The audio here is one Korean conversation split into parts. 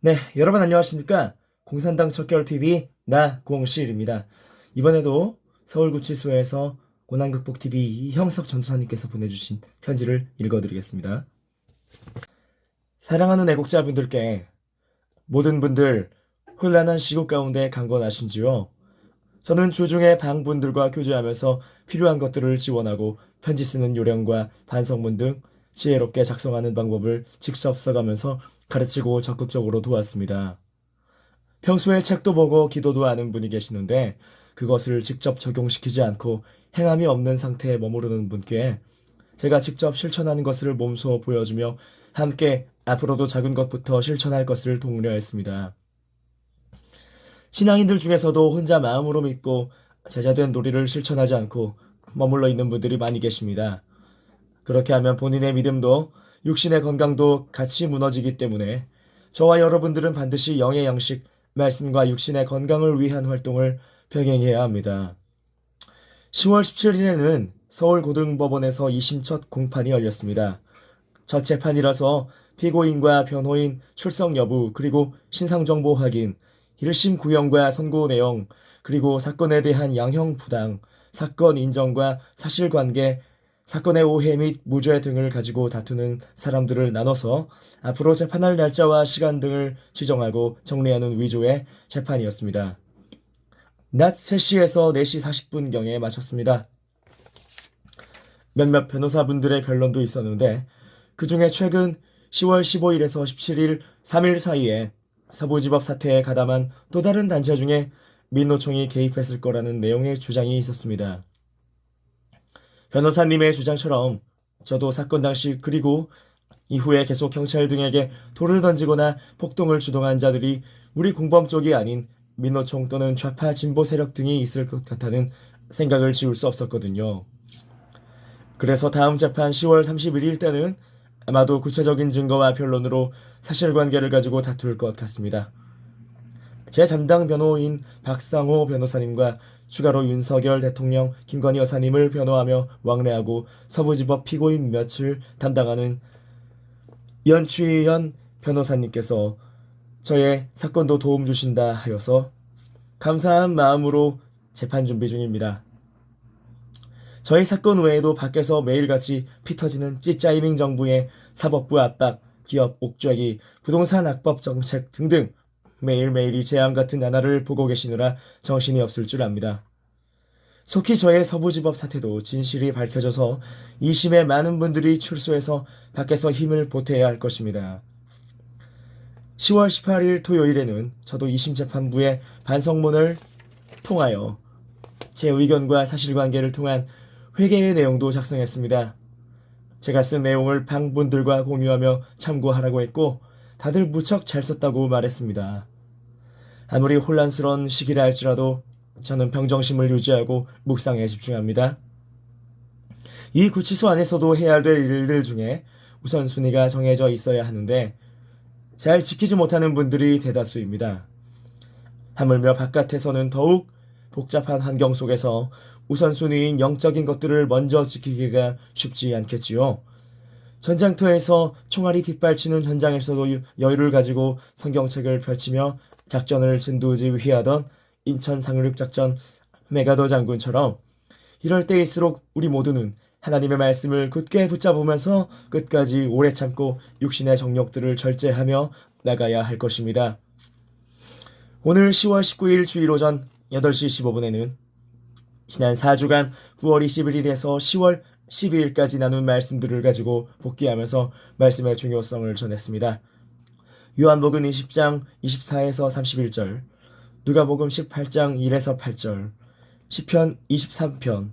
네, 여러분 안녕하십니까? 공산당 척결TV 나 공실입니다. 이번에도 서울구치소에서 고난극복TV 이형석 전도사님께서 보내주신 편지를 읽어드리겠습니다. 사랑하는 애국자분들께 모든 분들 혼란한 시국 가운데 강건하신지요? 저는 주중에 방분들과 교제하면서 필요한 것들을 지원하고 편지 쓰는 요령과 반성문 등 지혜롭게 작성하는 방법을 직접 써가면서 가르치고 적극적으로 도왔습니다. 평소에 책도 보고 기도도 하는 분이 계시는데 그것을 직접 적용시키지 않고 행함이 없는 상태에 머무르는 분께 제가 직접 실천하는 것을 몸소 보여주며 함께 앞으로도 작은 것부터 실천할 것을 독려했습니다. 신앙인들 중에서도 혼자 마음으로 믿고 제자된 도리를 실천하지 않고 머물러 있는 분들이 많이 계십니다. 그렇게 하면 본인의 믿음도 육신의 건강도 같이 무너지기 때문에 저와 여러분들은 반드시 영의 양식, 말씀과 육신의 건강을 위한 활동을 병행해야 합니다. 10월 17일에는 서울고등법원에서 2심 첫 공판이 열렸습니다. 첫 재판이라서 피고인과 변호인 출석 여부 그리고 신상정보 확인, 1심 구형과 선고 내용, 그리고 사건에 대한 양형 부당, 사건 인정과 사실관계, 사건의 오해 및 무죄 등을 가지고 다투는 사람들을 나눠서 앞으로 재판할 날짜와 시간 등을 지정하고 정리하는 위조의 재판이었습니다. 낮 3시에서 4시 40분경에 마쳤습니다. 몇몇 변호사분들의 변론도 있었는데 그 중에 최근 10월 15일에서 17일 3일 사이에 서부지법 사태에 가담한 또 다른 단체 중에 민노총이 개입했을 거라는 내용의 주장이 있었습니다. 변호사님의 주장처럼 저도 사건 당시 그리고 이후에 계속 경찰 등에게 돌을 던지거나 폭동을 주동한 자들이 우리 공범 쪽이 아닌 민노총 또는 좌파 진보 세력 등이 있을 것 같다는 생각을 지울 수 없었거든요. 그래서 다음 재판 10월 31일 때는 아마도 구체적인 증거와 변론으로 사실관계를 가지고 다툴 것 같습니다. 제 담당 변호인 박상호 변호사님과 추가로 윤석열 대통령, 김건희 여사님을 변호하며 왕래하고 서부지법 피고인 몇을 담당하는 연추현 변호사님께서 저의 사건도 도움 주신다 하여서 감사한 마음으로 재판 준비 중입니다. 저희 사건 외에도 밖에서 매일같이 피 터지는 찌짜이밍 정부의 사법부 압박, 기업 옥죄기, 부동산 악법 정책 등등 매일매일이 재앙 같은 나날을 보고 계시느라 정신이 없을 줄 압니다. 속히 저의 서부지법 사태도 진실이 밝혀져서 2심에 많은 분들이 출소해서 밖에서 힘을 보태야 할 것입니다. 10월 18일 토요일에는 저도 2심 재판부에 반성문을 통하여 제 의견과 사실관계를 통한 회계의 내용도 작성했습니다. 제가 쓴 내용을 방분들과 공유하며 참고하라고 했고 다들 무척 잘 썼다고 말했습니다. 아무리 혼란스러운 시기라 할지라도 저는 평정심을 유지하고 묵상에 집중합니다. 이 구치소 안에서도 해야 될 일들 중에 우선순위가 정해져 있어야 하는데 잘 지키지 못하는 분들이 대다수입니다. 하물며 바깥에서는 더욱 복잡한 환경 속에서 우선순위인 영적인 것들을 먼저 지키기가 쉽지 않겠지요. 전장터에서 총알이 빗발치는 현장에서도 여유를 가지고 성경책을 펼치며 작전을 진두지휘하던 인천 상륙 작전 메가더 장군처럼 이럴 때일수록 우리 모두는 하나님의 말씀을 굳게 붙잡으면서 끝까지 오래 참고 육신의 정욕들을 절제하며 나가야 할 것입니다. 오늘 10월 19일 주일 오전 8시 15분에는 지난 4주간 9월 21일에서 10월 12일까지 나눈 말씀들을 가지고 복귀하면서 말씀의 중요성을 전했습니다. 요한복음 20장 24에서 31절, 누가복음 18장 1에서 8절, 시편 23편,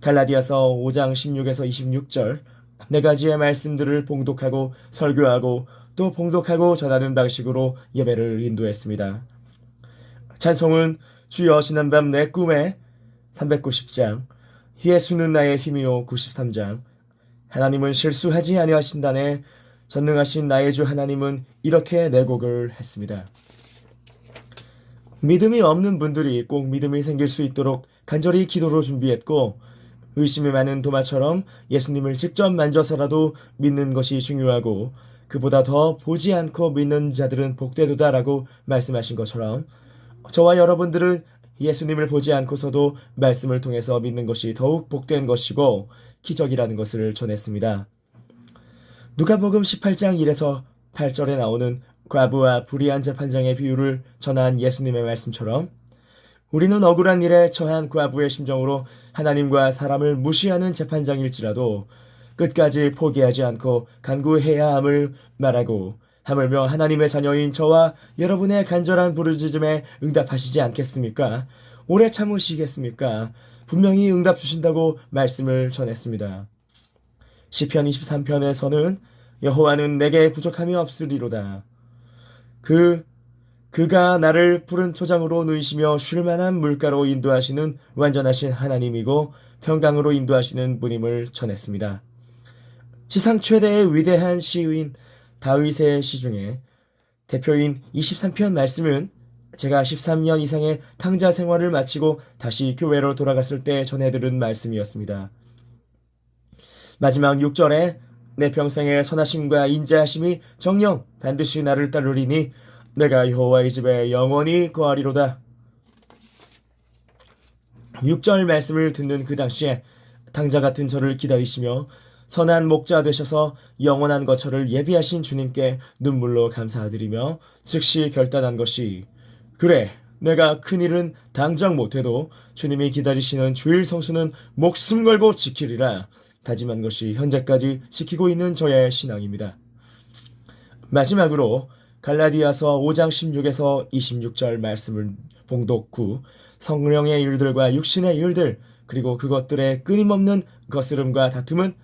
갈라디아서 5장 16에서 26절 네 가지의 말씀들을 봉독하고 설교하고 또 봉독하고 전하는 방식으로 예배를 인도했습니다. 찬송은 주여 지난밤 내 꿈에 390장 예수는 나의 힘이요 93장 하나님은 실수하지 아니하신다네 전능하신 나의 주 하나님은 이렇게 내 곡을 했습니다. 믿음이 없는 분들이 꼭 믿음이 생길 수 있도록 간절히 기도로 준비했고 의심이 많은 도마처럼 예수님을 직접 만져서라도 믿는 것이 중요하고 그보다 더 보지 않고 믿는 자들은 복되도다라고 말씀하신 것처럼 저와 여러분들은 예수님을 보지 않고서도 말씀을 통해서 믿는 것이 더욱 복된 것이고 기적이라는 것을 전했습니다. 누가복음 18장 1에서 8절에 나오는 과부와 불의한 재판장의 비유를 전한 예수님의 말씀처럼 우리는 억울한 일에 처한 과부의 심정으로 하나님과 사람을 무시하는 재판장일지라도 끝까지 포기하지 않고 간구해야 함을 말하고 하물며 하나님의 자녀인 저와 여러분의 간절한 부르짖음에 응답하시지 않겠습니까? 오래 참으시겠습니까? 분명히 응답 주신다고 말씀을 전했습니다. 시편 23편에서는 여호와는 내게 부족함이 없으리로다. 그 그가 나를 푸른 초장으로 누이시며 쉴 만한 물가로 인도하시는 완전하신 하나님이고 평강으로 인도하시는 분임을 전했습니다. 지상 최대의 위대한 시인 다윗의 시 중에 대표인 23편 말씀은 제가 13년 이상의 탕자 생활을 마치고 다시 교회로 돌아갔을 때 전해 들은 말씀이었습니다. 마지막 6절에 내 평생의 선하심과 인자하심이 정령 반드시 나를 따르리니 내가 여호와의 집에 영원히 거하리로다. 6절 말씀을 듣는 그 당시에 당자 같은 저를 기다리시며 선한 목자 되셔서 영원한 거처를 예비하신 주님께 눈물로 감사드리며 즉시 결단한 것이 그래 내가 큰일은 당장 못해도 주님이 기다리시는 주일 성수는 목숨 걸고 지키리라 다짐한 것이 현재까지 지키고 있는 저의 신앙입니다. 마지막으로 갈라디아서 5장 16에서 26절 말씀을 봉독 후 성령의 일들과 육신의 일들 그리고 그것들의 끊임없는 거스름과 다툼은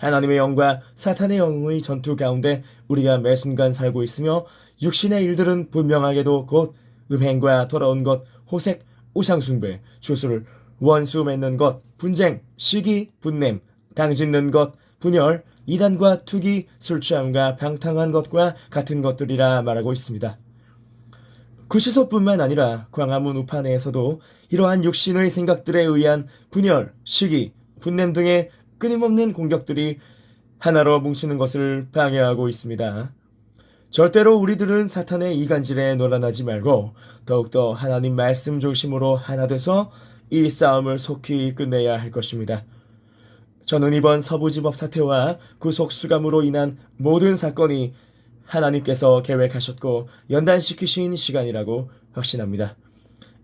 하나님의 영과 사탄의 영의 전투 가운데 우리가 매 순간 살고 있으며 육신의 일들은 분명하게도 곧 음행과 더러운 것, 호색, 우상숭배, 주술, 원수 맺는 것, 분쟁, 시기, 분냄, 당짓는 것, 분열, 이단과 투기, 술 취함과 방탕한 것과 같은 것들이라 말하고 있습니다. 구시소뿐만 아니라 광화문 우판에서도 이러한 육신의 생각들에 의한 분열, 시기, 분냄 등의 끊임없는 공격들이 하나로 뭉치는 것을 방해하고 있습니다. 절대로 우리들은 사탄의 이간질에 놀아나지 말고 더욱더 하나님 말씀 중심으로 하나 돼서 이 싸움을 속히 끝내야 할 것입니다. 저는 이번 서부지법 사태와 구속 수감으로 인한 모든 사건이 하나님께서 계획하셨고 연단시키신 시간이라고 확신합니다.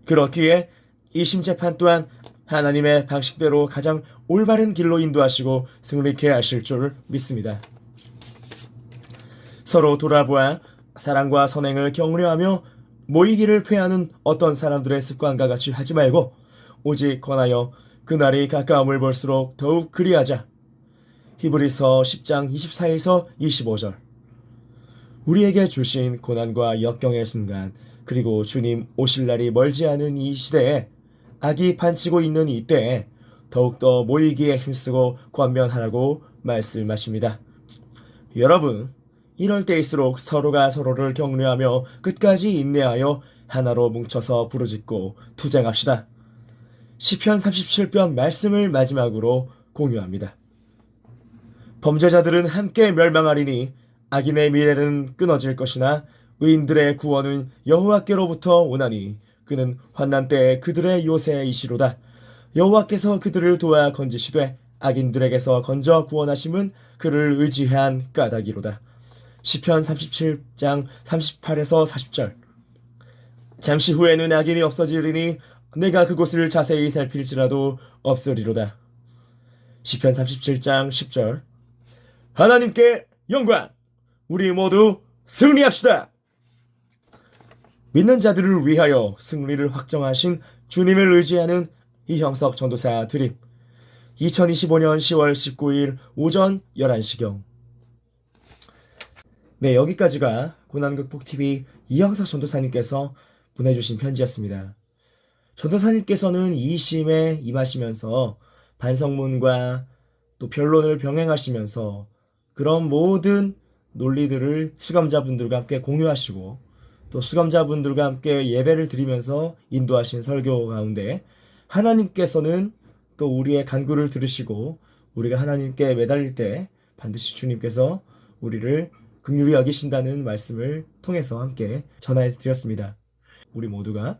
그렇기에 이 심 재판 또한 하나님의 방식대로 가장 올바른 길로 인도하시고 승리케 하실 줄 믿습니다. 서로 돌아보아 사랑과 선행을 격려하며 모이기를 패하는 어떤 사람들의 습관과 같이 하지 말고 오직 권하여 그날이 가까움을 볼수록 더욱 그리하자. 히브리서 10장 24에서 25절. 우리에게 주신 고난과 역경의 순간, 그리고 주님 오실 날이 멀지 않은 이 시대에 악이 판치고 있는 이때에 더욱더 모이기에 힘쓰고 권면하라고 말씀하십니다. 여러분, 이럴 때일수록 서로가 서로를 격려하며 끝까지 인내하여 하나로 뭉쳐서 부르짖고 투쟁합시다. 시편 37편 말씀을 마지막으로 공유합니다. 범죄자들은 함께 멸망하리니 악인의 미래는 끊어질 것이나 의인들의 구원은 여호와께로부터 오나니 그는 환난 때에 그들의 요새이시로다. 여호와께서 그들을 도와 건지시되 악인들에게서 건져 구원하심은 그를 의지한 까닭이로다. 시편 37장 38에서 40절 잠시 후에는 악인이 없어지리니 내가 그곳을 자세히 살필지라도 없으리로다. 시편 37장 10절 하나님께 영광! 우리 모두 승리합시다! 믿는 자들을 위하여 승리를 확정하신 주님을 의지하는 이형석 전도사 드림 2025년 10월 19일 오전 11시경 네 여기까지가 고난극복TV 이형석 전도사님께서 보내주신 편지였습니다. 전도사님께서는 이심에 임하시면서 반성문과 또 변론을 병행하시면서 그런 모든 논리들을 수감자분들과 함께 공유하시고 또 수감자분들과 함께 예배를 드리면서 인도하신 설교 가운데 하나님께서는 또 우리의 간구를 들으시고 우리가 하나님께 매달릴 때 반드시 주님께서 우리를 긍휼히 여기신다는 말씀을 통해서 함께 전해 드렸습니다. 우리 모두가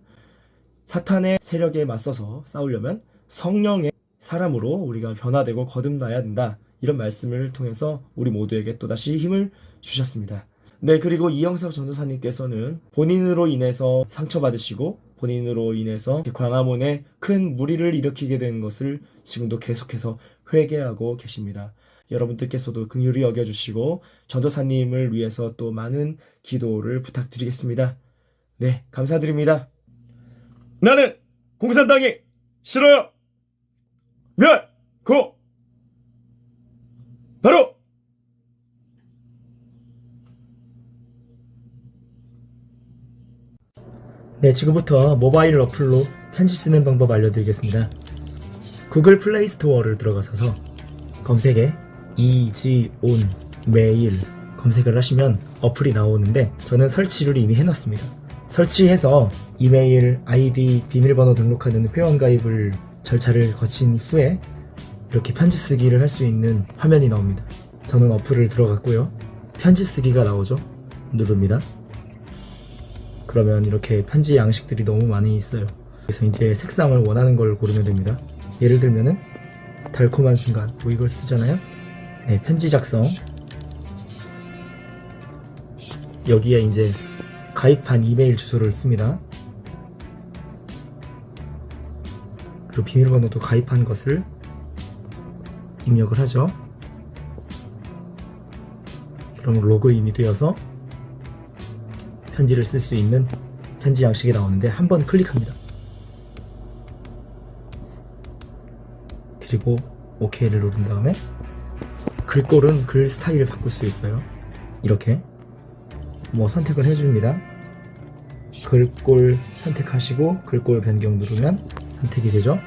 사탄의 세력에 맞서서 싸우려면 성령의 사람으로 우리가 변화되고 거듭나야 된다. 이런 말씀을 통해서 우리 모두에게 또다시 힘을 주셨습니다. 네, 그리고 이영석 전도사님께서는 본인으로 인해서 상처받으시고 본인으로 인해서 광화문에 큰 무리를 일으키게 된 것을 지금도 계속해서 회개하고 계십니다. 여러분들께서도 긍휼히 여겨주시고 전도사님을 위해서 또 많은 기도를 부탁드리겠습니다. 네, 감사드립니다. 나는 공산당이 싫어요. 멸, 고, 바로 네, 지금부터 모바일 어플로 편지 쓰는 방법 알려드리겠습니다. 구글 플레이 스토어를 들어가셔서 검색에 이지온 메일 검색을 하시면 어플이 나오는데 저는 설치를 이미 해놨습니다. 설치해서 이메일, 아이디, 비밀번호 등록하는 회원가입을 절차를 거친 후에 이렇게 편지 쓰기를 할 수 있는 화면이 나옵니다. 저는 어플을 들어갔고요. 편지 쓰기가 나오죠. 누릅니다. 그러면 이렇게 편지 양식들이 너무 많이 있어요. 그래서 이제 색상을 원하는 걸 고르면 됩니다. 예를 들면은 달콤한 순간 뭐 이걸 쓰잖아요. 네, 편지 작성. 여기에 이제 가입한 이메일 주소를 씁니다. 그리고 비밀번호도 가입한 것을 입력을 하죠. 그러면 로그인이 되어서 편지를 쓸 수 있는 편지 양식이 나오는데 한 번 클릭합니다. 그리고 OK를 누른 다음에 글꼴은 글 스타일을 바꿀 수 있어요. 이렇게 뭐 선택을 해줍니다. 글꼴 선택하시고 글꼴 변경 누르면 선택이 되죠.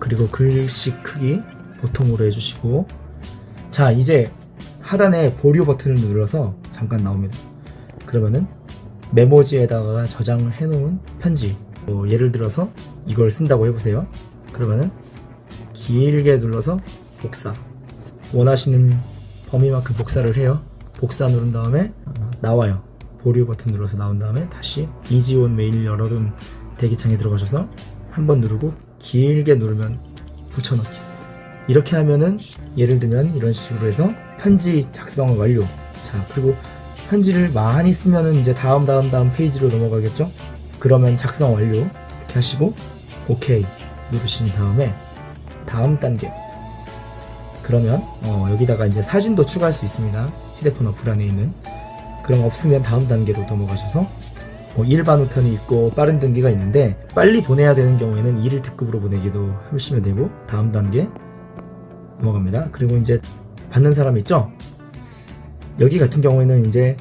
그리고 글씨 크기 보통으로 해주시고 자 이제 하단에 보류 버튼을 눌러서 잠깐 나옵니다. 그러면은 메모지에다가 저장을 해놓은 편지 뭐 예를 들어서 이걸 쓴다고 해보세요. 그러면은 길게 눌러서 복사 원하시는 범위만큼 복사를 해요. 복사 누른 다음에 나와요. 보류 버튼 눌러서 나온 다음에 다시 이지온 메일 열어둔 대기창에 들어가셔서 한 번 누르고 길게 누르면 붙여넣기. 이렇게 하면은 예를 들면 이런 식으로 해서 편지 작성 완료. 자 그리고 편지를 많이 쓰면은 이제 다음 다음 다음 페이지로 넘어가겠죠? 그러면 작성 완료 이렇게 하시고 오케이 누르신 다음에 다음 단계 그러면 어, 여기다가 이제 사진도 추가할 수 있습니다. 휴대폰 어플 안에 있는 그럼 없으면 다음 단계로 넘어가셔서 뭐 일반 우편이 있고 빠른 등기가 있는데 빨리 보내야 되는 경우에는 1일 특급으로 보내기도 하시면 되고 다음 단계 넘어갑니다. 그리고 이제 받는 사람 있죠? 여기 같은 경우에는 이제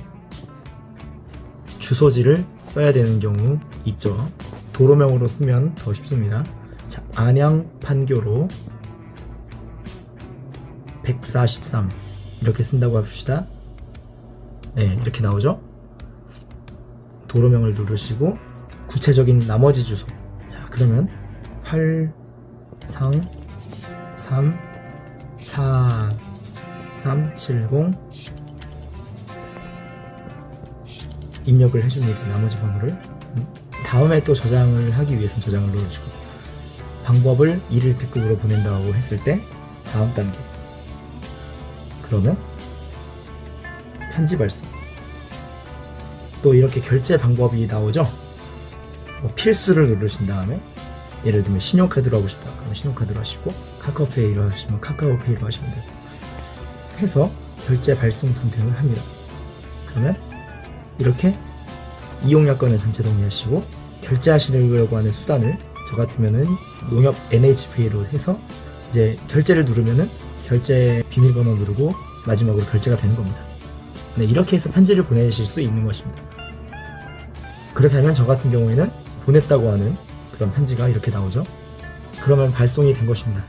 주소지를 써야 되는 경우 있죠. 도로명으로 쓰면 더 쉽습니다. 자, 안양 판교로 143 이렇게 쓴다고 합시다. 네, 이렇게 나오죠. 도로명을 누르시고 구체적인 나머지 주소. 자, 그러면 8 3 3 4 3 7 0 입력을 해줍니다. 나머지 번호를. 음. 다음에 또 저장을 하기 위해서 저장을 눌러주고 방법을 1일 특급으로 보낸다고 했을 때 다음 단계 그러면 편지 발송 또 이렇게 결제 방법이 나오죠 뭐 필수를 누르신 다음에 예를 들면 신용카드로 하고 싶다 그러면 신용카드로 하시고 카카오페이로 하시면 카카오페이로 하시면 되고 해서 결제 발송 선택을 합니다 그러면 이렇게 이용약관을 전체 동의하시고 결제하시려고 하는 수단을 저 같으면은 농협 NHP로 해서 이제 결제를 누르면은 결제 비밀번호 누르고 마지막으로 결제가 되는 겁니다. 네, 이렇게 해서 편지를 보내실 수 있는 것입니다. 그렇게 하면 저 같은 경우에는 보냈다고 하는 그런 편지가 이렇게 나오죠. 그러면 발송이 된 것입니다.